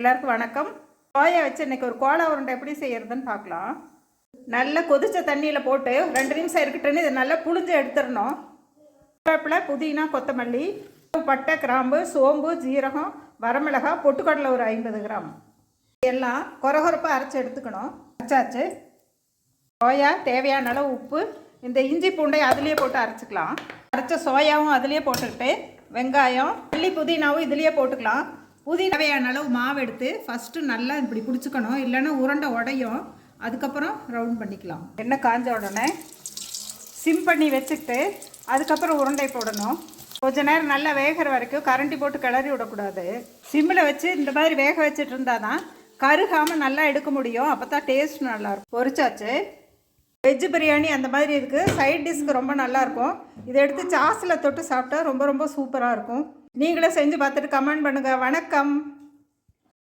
எல்லாருக்கும் வணக்கம். சோயா வச்சு இன்றைக்கி ஒரு கோலா உருண்டை எப்படி செய்கிறதுன்னு பார்க்கலாம். நல்லா கொதிச்ச தண்ணியில் போட்டு ரெண்டு நிமிஷம் இருக்கட்டுன்னு இதை நல்லா புளிஞ்சு எடுத்துடணும். கருவேப்பிலை புதினா கொத்தமல்லி பட்டை கிராம்பு சோம்பு ஜீரகம் வரமிளகாய் பொட்டுக்கடலை ஒரு ஐம்பது கிராம். எல்லாம் கொரகொரப்பாக அரைச்சி எடுத்துக்கணும். அரைச்சாச்சு. சோயா தேவையான அளவு உப்பு இந்த இஞ்சி பூண்டை அதுலேயே போட்டு அரைச்சிக்கலாம். அரைச்ச சோயாவும் அதுலேயே போட்டுக்கிட்டு வெங்காயம் மல்லி புதினாவும் இதுலேயே போட்டுக்கலாம். புதிய தேவையான அளவு மாவு எடுத்து ஃபஸ்ட்டு நல்லா இப்படி பிடிச்சிக்கணும். இல்லைன்னா உருண்டை உடையும். அதுக்கப்புறம் ரவுண்ட் பண்ணிக்கலாம். எண்ணெய் காஞ்ச உடனே சிம் பண்ணி வச்சுக்கிட்டு அதுக்கப்புறம் உருண்டை போடணும். கொஞ்ச நேரம் நல்லா வேகிற வரைக்கும் கரண்டி போட்டு கிளறி விடக்கூடாது. சிம்மில் வச்சு இந்த மாதிரி வேக வச்சுட்டு இருந்தால் தான் கருகாமல் நல்லா எடுக்க முடியும். அப்போ தான் டேஸ்ட் நல்லாயிருக்கும் பொரிச்சாச்சு. வெஜ்ஜு பிரியாணி அந்த மாதிரி இருக்குது சைட் டிஷ்க்கு ரொம்ப நல்லாயிருக்கும் இதை எடுத்து சாஸில் தொட்டு சாப்பிட்டா ரொம்ப ரொம்ப சூப்பராக இருக்கும். நீங்களே செஞ்சு பார்த்துட்டு கமெண்ட் பண்ணுங்கள் வணக்கம்.